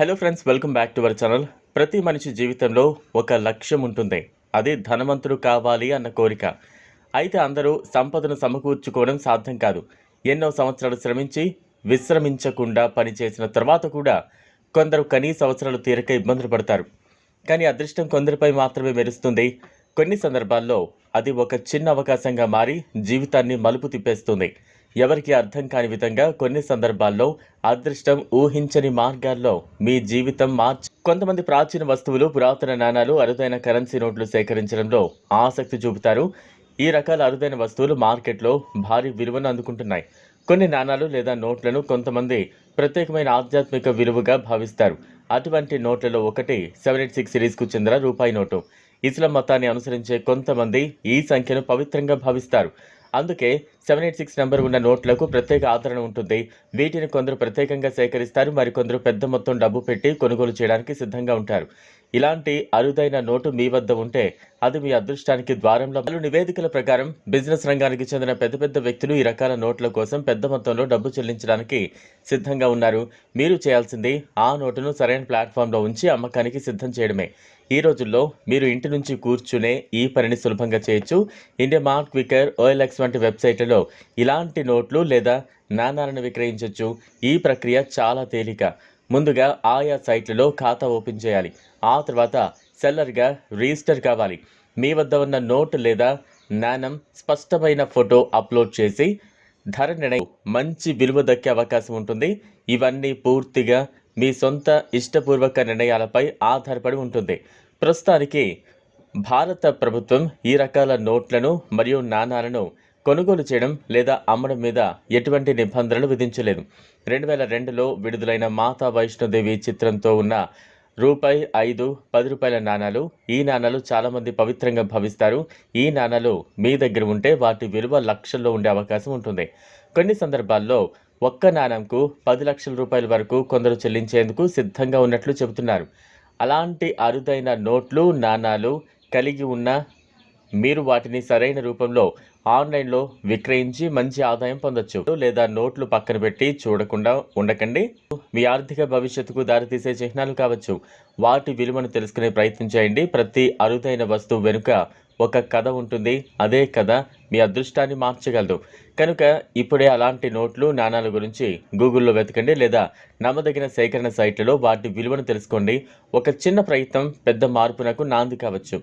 Hello friends welcome back to our channel ప్రతి మనిషి జీవితంలో ఒక లక్ష్యం ఉంటుంది. అది ధనవంతుడు కావాలి అన్న కోరిక. అయితే అందరూ సంపదను సమకూర్చుకోవడం సాధ్యం కాదు. ఎన్నో సంవత్సరాలు శ్రమించి విశ్రమించకుండా పనిచేసిన తర్వాత కూడా కొందరు కనీస అవసరాలు తీరక ఇబ్బందులు పడతారు. కానీ అదృష్టం కొందరిపై మాత్రమే మెరుస్తుంది. కొన్ని సందర్భాల్లో అది ఒక చిన్న అవకాశంగా మారి జీవితాన్ని మలుపు తిప్పేస్తుంది. ఎవరికి అర్థం కాని విధంగా కొన్ని సందర్భాల్లో అదృష్టం ఊహించని మార్గాల్లో మీ జీవితం మార్చి కొంతమంది ప్రాచీన వస్తువులు పురాతన నాణాలు అరుదైన కరెన్సీ నోట్లు సేకరించడంలో ఆసక్తి చూపుతారు. ఈ రకాల అరుదైన వస్తువులు మార్కెట్లో భారీ విలువను అందుకుంటున్నాయి. కొన్ని నాణాలు లేదా నోట్లను కొంతమంది ప్రత్యేకమైన ఆధ్యాత్మిక విలువగా భావిస్తారు. అటువంటి నోట్లలో ఒకటి సెవెన్ ఎయిట్ సిక్స్ సిరీస్కు చెందిన రూపాయి నోటు. ఇస్లాం మతాన్ని అనుసరించే కొంతమంది ఈ సంఖ్యను పవిత్రంగా భావిస్తారు. అందుకే సెవెన్ ఎయిట్ సిక్స్ నెంబర్ ఉన్న నోట్లకు ప్రత్యేక ఆదరణ ఉంటుంది. వీటిని కొందరు ప్రత్యేకంగా సేకరిస్తారు. మరికొందరు పెద్ద మొత్తం డబ్బు పెట్టి కొనుగోలు చేయడానికి సిద్ధంగా ఉంటారు. ఇలాంటి అరుదైన నోటు మీ వద్ద ఉంటే అది మీ అదృష్టానికి ద్వారంలో పలు నివేదికల ప్రకారం బిజినెస్ రంగానికి చెందిన పెద్ద పెద్ద వ్యక్తులు ఈ రకాల నోట్ల కోసం పెద్ద మొత్తంలో డబ్బు చెల్లించడానికి సిద్ధంగా ఉన్నారు. మీరు చేయాల్సింది ఆ నోటును సరైన ప్లాట్ఫామ్లో ఉంచి అమ్మకానికి సిద్ధం చేయడమే. ఈ రోజుల్లో మీరు ఇంటి నుంచి కూర్చునే ఈ పనిని సులభంగా చేయొచ్చు. ఇండియా మార్క్ క్వికర్ ఓఎల్ఎక్స్ వంటి వెబ్సైట్లలో ఇలాంటి నోట్లు లేదా నాణాలను విక్రయించవచ్చు ఈ ప్రక్రియ చాలా తేలిక. ముందుగా ఆయా సైట్లలో ఖాతా ఓపెన్ చేయాలి. ఆ తర్వాత సెల్లర్గా రిజిస్టర్ కావాలి. మీ వద్ద ఉన్న నోట్ లేదా నాణం స్పష్టమైన ఫోటో అప్లోడ్ చేసి ధర నిర్ణయం మంచి విలువ దక్కే అవకాశం ఉంటుంది. ఇవన్నీ పూర్తిగా మీ సొంత ఇష్టపూర్వక నిర్ణయాలపై ఆధారపడి ఉంటుంది. ప్రస్తుతానికి భారత ప్రభుత్వం ఈ రకాల నోట్లను మరియు నాణాలను కొనుగోలు చేయడం లేదా అమ్మడం మీద ఎటువంటి నిబంధనలు విధించలేదు. రెండు వేల రెండులో విడుదలైన మాతా వైష్ణోదేవి చిత్రంతో ఉన్న రూపాయి ఐదు పది రూపాయల నాణాలు ఈ నాణాలు చాలామంది పవిత్రంగా భావిస్తారు. ఈ నాణాలు మీ దగ్గర ఉంటే వాటి విలువ లక్షల్లో ఉండే అవకాశం ఉంటుంది. కొన్ని సందర్భాల్లో ఒక్క నాణంకు పది లక్షల రూపాయల వరకు కొందరు చెల్లించేందుకు సిద్ధంగా ఉన్నట్లు చెబుతున్నారు. అలాంటి అరుదైన నోట్లు నాణాలు కలిగి ఉన్న మీరు వాటిని సరైన రూపంలో ఆన్లైన్లో విక్రయించి మంచి ఆదాయం పొందొచ్చు. లేదా నోట్లు పక్కన పెట్టి చూడకుండా ఉండకండి. మీ ఆర్థిక భవిష్యత్తుకు దారితీసే చిహ్నాలు కావచ్చు. వాటి విలువను తెలుసుకునే ప్రయత్నం చేయండి. ప్రతి అరుదైన వస్తువు వెనుక ఒక కథ ఉంటుంది. అదే కథ మీ అదృష్టాన్ని మార్చగలదు. కనుక ఇప్పుడే అలాంటి నోట్లు నాణాల గురించి గూగుల్లో వెతకండి. లేదా నమ్మదగిన సేకరణ సైట్లలో వాటి విలువను తెలుసుకోండి. ఒక చిన్న ప్రయత్నం పెద్ద మార్పునకు నాంది కావచ్చు.